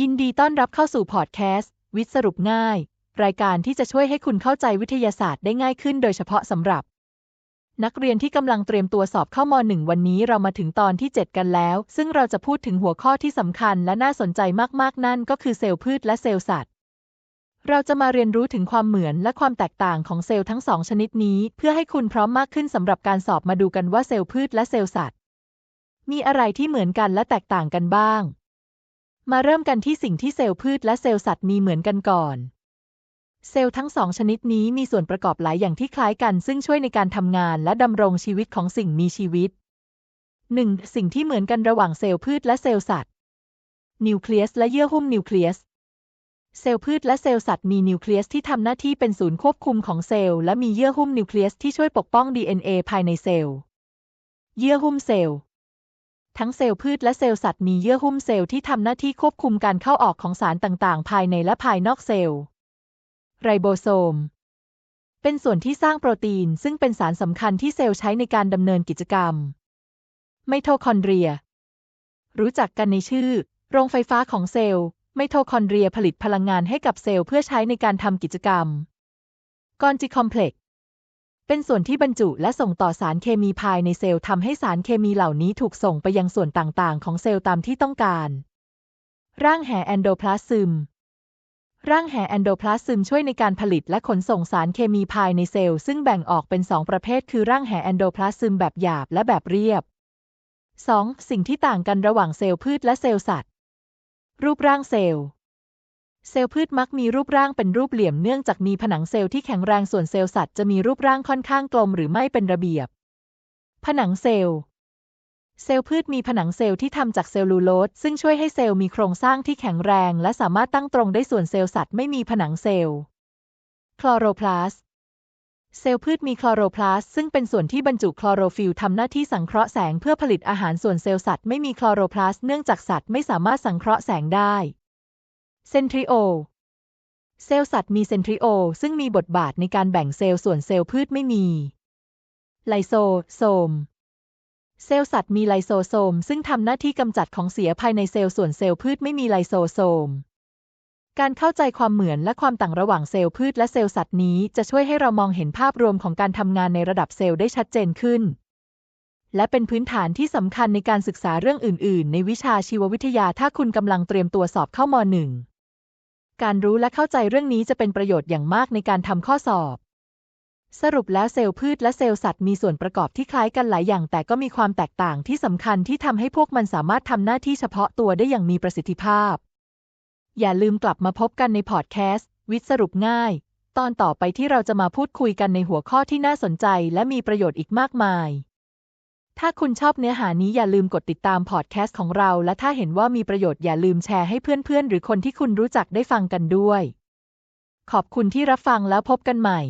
ยินดีต้อนรับเข้าสู่พอดแคสต์ วิทย์สรุปง่าย รายการที่จะช่วยให้คุณเข้าใจวิทยาศาสตร์ได้ง่ายขึ้นโดยเฉพาะสำหรับ นักเรียนที่กำลังเตรียมตัวสอบเข้ามหนึ่งวันนี้เรามาถึงตอนที่ 7 กันแล้ว ซึ่งเราจะพูดถึงหัวข้อที่สำคัญและน่าสนใจมากๆ นั่นก็คือเซลล์พืชและเซลล์สัตว์ เราจะมาเรียนรู้ถึงความเหมือนและความแตกต่างของเซลล์ทั้งสองชนิดนี้ เพื่อให้คุณพร้อมมากขึ้นสำหรับการสอบมาดูกันว่าเซลล์พืชและเซลล์สัตว์ มีอะไรที่เหมือนกันและแตกต่างกันบ้าง มาเริ่มกันที่สิ่งที่เซลล์พืชและเซลล์สัตว์มีเหมือนกันก่อน เซลล์ทั้งสองชนิดนี้มีส่วนประกอบหลายอย่างที่คล้ายกันซึ่งช่วยในการทำงานและดำรงชีวิตของสิ่งมีชีวิต 1. สิ่งที่เหมือนกันระหว่างเซลล์พืชและเซลล์สัตว์ นิวเคลียสและเยื่อหุ้มนิวเคลียส เซลล์พืชและเซลล์สัตว์มีนิวเคลียสที่ทำหน้าที่เป็นศูนย์ควบคุมของเซลล์และมีเยื่อหุ้มนิวเคลียสที่ช่วยปกป้อง DNA ภายในเซลล์ เยื่อหุ้มเซลล์ ทั้งเซลล์พืชและเซลล์สัตว์มีเยื่อหุ้มเซลล์ที่ทำหน้าที่ควบคุมการเข้าออกของสารต่างๆ ภายในและภายนอกเซลล์ ไรโบโซม เป็นส่วนที่สร้างโปรตีน ซึ่งเป็นสารสำคัญที่เซลล์ใช้ในการดำเนินกิจกรรม ไมโทคอนเดรีย รู้จักกันในชื่อ โรงไฟฟ้าของเซลล์ ไมโทคอนเดรียผลิตพลังงานให้กับเซลล์เพื่อใช้ในการทำกิจกรรมกอนจิคอมเพล็ก เป็นส่วนที่บรรจุและส่งต่อสารเคมีภายในเซลล์ทำให้สารเคมีเหล่านี้ถูกส่งไปยังส่วนต่างๆ ของเซลล์ตามที่ต้องการ ร่างแห่แอนโดพลาซึมร่างแห่แอนโดพลาซึมช่วยในการผลิตและขนส่งสารเคมีภายในเซลล์ซึ่งแบ่งออกเป็นสองประเภท คือร่างแห่แอนโดพลาซึมแบบหยาบและแบบเรียบ 2. สิ่งที่ต่างกันระหว่างเซลล์พืชและเซลล์สัตว์ รูปร่างเซลล์ เซลล์พืชมักมีรูปร่างเป็นรูปเหลี่ยมเนื่องจากมีผนังเซลล์ที่แข็งแรงส่วนเซลล์สัตว์จะมีรูปร่างค่อนข้างกลมหรือไม่เป็นระเบียบ ผนังเซลล์ เซลล์พืชมีผนังเซลล์ที่ทำจากเซลลูโลสซึ่งช่วยให้เซลล์มีโครงสร้างที่แข็งแรงและสามารถตั้งตรงได้ส่วนเซลล์สัตว์ไม่มีผนังเซลล์ คลอโรพลาสเซลล์พืชมีคลอโรพลาสต์ซึ่งเป็นส่วนที่บรรจุคลอโรฟิลล์ทำหน้าที่สังเคราะห์แสงเพื่อผลิตอาหารส่วนเซลล์สัตว์ไม่มีคลอโรพลาสต์เนื่องจากสัตว์ไม่สามารถสังเคราะห์แสงได้ เซนทริโอ เซลล์สัตว์มีเซนทริโอ ซึ่งมีบทบาทในการแบ่งเซลล์ส่วนเซลล์พืชไม่มี ไลโซโซม เซลล์สัตว์มีไลโซโซม ซึ่งทำหน้าที่กำจัดของเสียภายในเซลล์ส่วนเซลล์พืชไม่มีไลโซโซมการเข้าใจความเหมือนและความต่างระหว่างเซลล์พืชและเซลล์สัตว์นี้จะช่วยให้เรามองเห็นภาพรวมของการทำงานในระดับเซลล์ได้ชัดเจนขึ้น และเป็นพื้นฐานที่สำคัญในการศึกษาเรื่องอื่น ๆ ในวิชาชีววิทยาถ้าคุณกำลังเตรียมตัวสอบเข้ามหนึ่ง การรู้และเข้าใจเรื่องนี้จะเป็นประโยชน์อย่างมากในการทำข้อสอบ สรุปแล้วเซลล์พืชและเซลล์สัตว์มีส่วนประกอบที่คล้ายกันหลายอย่าง แต่ก็มีความแตกต่างที่สำคัญที่ทำให้พวกมันสามารถทำหน้าที่เฉพาะตัวได้อย่างมีประสิทธิภาพ อย่าลืมกลับมาพบกันในพอดแคสต์วิทสรุปง่าย ตอนต่อไปที่เราจะมาพูดคุยกันในหัวข้อที่น่าสนใจ และมีประโยชน์อีกมากมาย ถ้าคุณชอบเนื้อหานี้อย่าลืมกดติดตามพอดแคสต์ของเรา และถ้าเห็นว่ามีประโยชน์อย่าลืมแชร์ให้เพื่อนๆ หรือคนที่คุณรู้จักได้ฟังกันด้วย ขอบคุณที่รับฟังแล้วพบกันใหม่